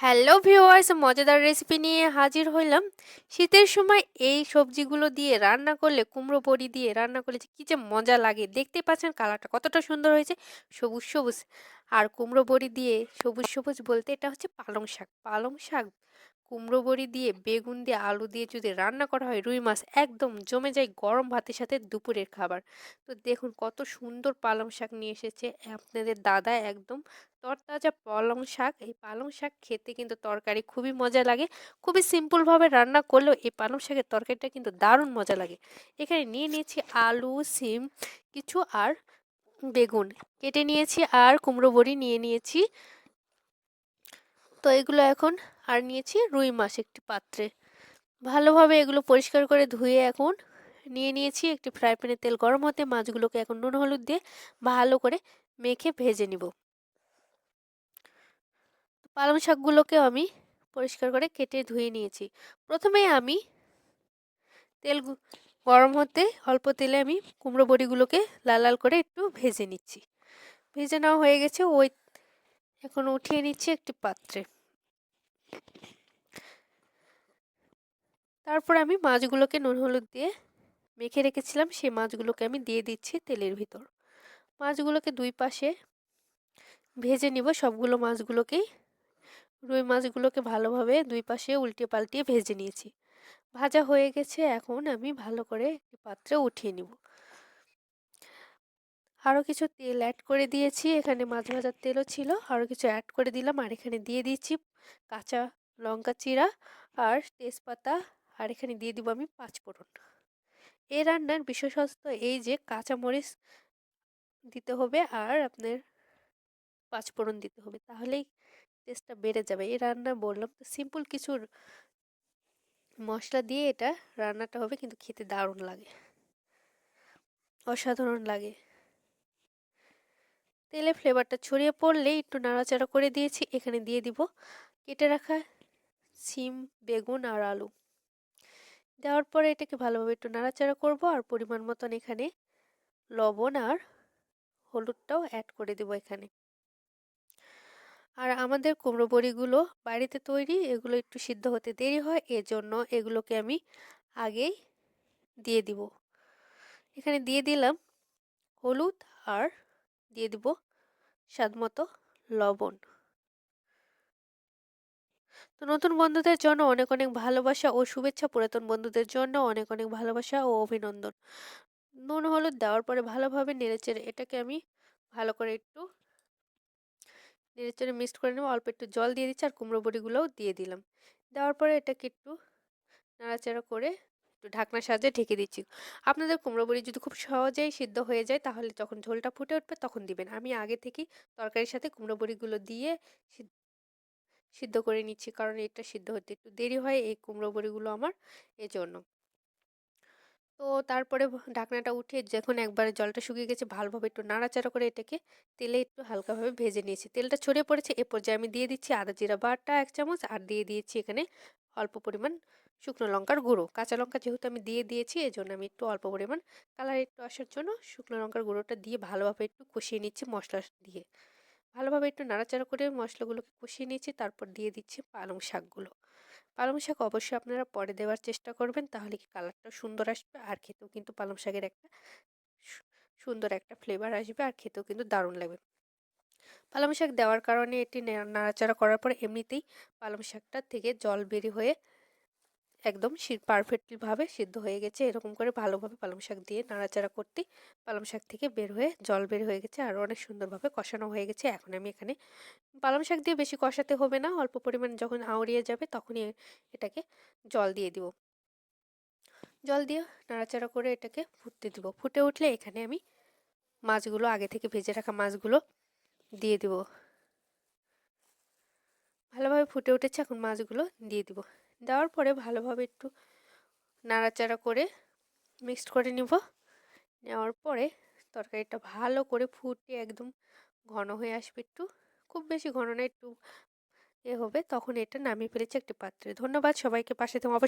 Hello viewers, মজাদার recipe নিয়ে হাজির হইলাম। শীতের সময় এই সবজিগুলো দিয়ে রান্না করলে, কুমড়ো বড়ি দিয়ে রান্না করলে কী যে মজা লাগে। দেখতে পাচ্ছেন কালারটা কতটা সুন্দর হয়েছে, সবুজ সবুজ। আর কুমড়ো বড়ি দিয়ে সবুজ সবুজ বলতে এটা হচ্ছে পালং শাক। পালং শাক কুমড়ো বড়ি দিয়ে, বেগুন দিয়ে, আলু দিয়ে যদি রান্না করা হয়, রুই মাছ একদম জমে যায় গরম ভাতের সাথে দুপুরের খাবার। তো দেখুন কত সুন্দর পালং শাক নিয়ে এসেছে। আপনাদের দাদা একদম তরতাজা পালং শাক। এই পালং শাক খেতে কিন্তু তরকারি খুবই মজা লাগে। খুবই সিম্পলভাবে রান্না করলেও এই পালং শাকের তরকারিটা কিন্তু দারুণ মজা লাগে। এখানে নিয়ে নিয়েছি আলু, সিম, কিছু আর বেগুন। কেটে নিয়েছি আর কুমড়ো বড়ি নিয়ে নিয়েছি। তো এগুলো এখন আর নিয়েছি রুই মাছ একটি পাত্রে। ভালোভাবে এগুলো পরিষ্কার করে ধুয়ে এখন নিয়ে নিয়েছি একটি ফ্রাই প্যানে তেল গরম হতে। মাছগুলোকে এখন নুন, হলুদ দিয়ে ভালো করে মেখে ভেজে নিব। পালং শাকগুলোকেও আমি পরিষ্কার করে কেটে ধুয়ে নিয়েছি। প্রথমে আমি তেল গরম হতে অল্প তেলে আমি কুমড়ো বড়িগুলোকে লাল লাল করে একটু ভেজে নিচ্ছি। ভেজে নেওয়া হয়ে গেছে, ওই এখন উঠিয়ে নিচ্ছি একটি পাত্রে। তারপর আমি মাছগুলোকে নুন হলুদ দিয়ে মেখে রেখেছিলাম, সেই মাছগুলোকে আমি দিয়ে দিচ্ছি তেলের ভিতর। মাছগুলোকে দুই পাশে ভেজে নিব, সবগুলো মাছগুলোকেই রুই মাছগুলোকে ভালোভাবে দুই পাশে উল্টে পাল্টিয়ে ভেজে নিয়েছি। ভাজা হয়ে গেছে, এখন আমি ভালো করে একটি পাত্রে উঠিয়ে নিব। আরও কিছু তেল অ্যাড করে দিয়েছি। এখানে মাছ ভাজার তেলও ছিল। আরও কিছু অ্যাড করে দিলাম। আর এখানে দিয়ে দিচ্ছি কাঁচা লঙ্কা চিরা আর তেজপাতা। আর এখানে দিয়ে দিব আমি পাঁচফোড়ন এই রান্নার বিশেষত্ব এই যে কাঁচামরিচ দিতে হবে আর আপনার পাঁচফোড়ন দিতে হবে। তাহলেই টেস্টটা বেড়ে যাবে। এই রান্না বললাম তো সিম্পল কিছু মশলা দিয়ে এটা রান্নাটা হবে। কিন্তু খেতে দারুণ লাগে। অসাধারণ লাগে। তেলে ফ্লেভারটা ছড়িয়ে পড়লেই একটু নাড়াচাড়া করে দিয়েছি, এখানে দিয়ে দিব কেটে রাখা সিম, বেগুন আর আলু। দেওয়ার পরে এটাকে ভালোভাবে একটু নাড়াচাড়া করব আর পরিমাণ মতন এখানে লবণ আর হলুদটাও অ্যাড করে দেব এখানে। আর আমাদের কুমড়ো বড়িগুলো বাড়িতে তৈরি, এগুলো একটু সিদ্ধ হতে দেরি হয়, এজন্য এগুলোকে আমি আগেই দিয়ে দিব। এখানে দিয়ে দিলাম হলুদ আর দিয়ে দিব স্বাদ মতো লবণ। তো নতুন বন্ধুদের জন্য অনেক অনেক ভালোবাসা ও শুভেচ্ছা পুরাতন বন্ধুদের জন্য অনেক অনেক ভালোবাসা ও অভিনন্দন। নুন, হলুদ দেওয়ার পরে ভালোভাবে নেড়েচেড়ে এটাকে আমি ভালো করে একটু নেড়েচেড়ে মিক্সড করে নেব। অল্প একটু জল দিয়ে দিচ্ছি আর কুমড়ো বড়িগুলোও দিয়ে দিলাম। দেওয়ার পরে এটাকে একটু নাড়াচাড়া করে একটু ঢাকনার সাহায্যে ঢেকে দিচ্ছি। আপনাদের কুমড়ো বড়ি যদি খুব সহজেই সিদ্ধ হয়ে যায়, তাহলে যখন ঝোলটা ফুটে উঠবে তখন দিবেন। আমি আগে থেকেই তরকারির সাথে কুমড়ো বড়িগুলো দিয়ে সিদ্ধ করে নিচ্ছি, কারণ এটা সিদ্ধ হতে একটু দেরি হয় এই কুমড়ো বড়িগুলো আমার এজন্য। তো তারপরে ঢাকনাটা উঠে যখন একবারে জলটা শুকিয়ে গেছে, ভালোভাবে একটু নাড়াচাড়া করে এটাকে তেলে একটু হালকাভাবে ভেজে নিয়েছি। তেলটা ছড়িয়ে পড়েছে, এ পর্যায়ে আমি দিয়ে দিচ্ছি আদা জিরা বাটা এক চামচ, আর দিয়ে দিয়েছি এখানে অল্প পরিমাণ শুকনো লঙ্কার গুঁড়ো। কাঁচা লঙ্কা যেহেতু আমি দিয়ে দিয়েছি এই জন্য আমি একটু অল্প পরিমাণ কালার একটু আসার জন্য শুকনো লঙ্কার গুঁড়োটা দিয়ে ভালোভাবে একটু কষিয়ে নিচ্ছি মশলা দিয়ে। ভালোভাবে একটু নাড়াচাড়া করে মশলাগুলোকে কষিয়ে নিয়েছি, তারপর দিয়ে দিচ্ছি পালং শাকগুলো। পালং শাক অবশ্যই আপনারা পরে দেওয়ার চেষ্টা করবেন, তাহলে কি কালারটা সুন্দর আসবে আর খেতেও কিন্তু পালং শাকের একটা সুন্দর একটা ফ্লেভার আসবে আর খেতেও কিন্তু দারুণ লাগবে। পালং শাক দেওয়ার কারণে এটি নাড়াচাড়া করার পর এমনিতেই পালং শাকটা থেকে জল বেরিয়ে হয়ে একদম পারফেক্টলিভাবে সিদ্ধ হয়ে গেছে। এরকম করে ভালোভাবে পালং শাক দিয়ে নাড়াচাড়া করতে পালং শাক থেকে বের হয়ে জল বের হয়ে গেছে। আর অনেক সুন্দরভাবে কষানো হয়ে গেছে। এখন আমি এখানে পালং শাক দিয়ে বেশি কষাতে হবে না। অল্প পরিমাণ যখন আউড়িয়ে যাবে তখনই এটাকে জল দিয়ে দিব। জল দিয়ে নাড়াচাড়া করে এটাকে ফুটতে দিব। ফুটে উঠলে এখানে আমি মাছগুলো, আগে থেকে ভেজে রাখা মাছগুলো দিয়ে দিব। ভালোভাবে ফুটে উঠেছে। এখন মাছগুলো দিয়ে দিব। দেওয়ার পরে ভালোভাবে একটু নাড়াচাড়া করে মিক্সড করে নিব। নেওয়ার পরে তরকারিটা ভালো করে ফুটে একদম ঘন হয়ে আসবে একটু। খুব বেশি ঘন না, একটু এ হবে, তখন এটা নামিয়ে ফেলেছি একটি পাত্রে। ধন্যবাদ সবাইকে, পাশে তোমার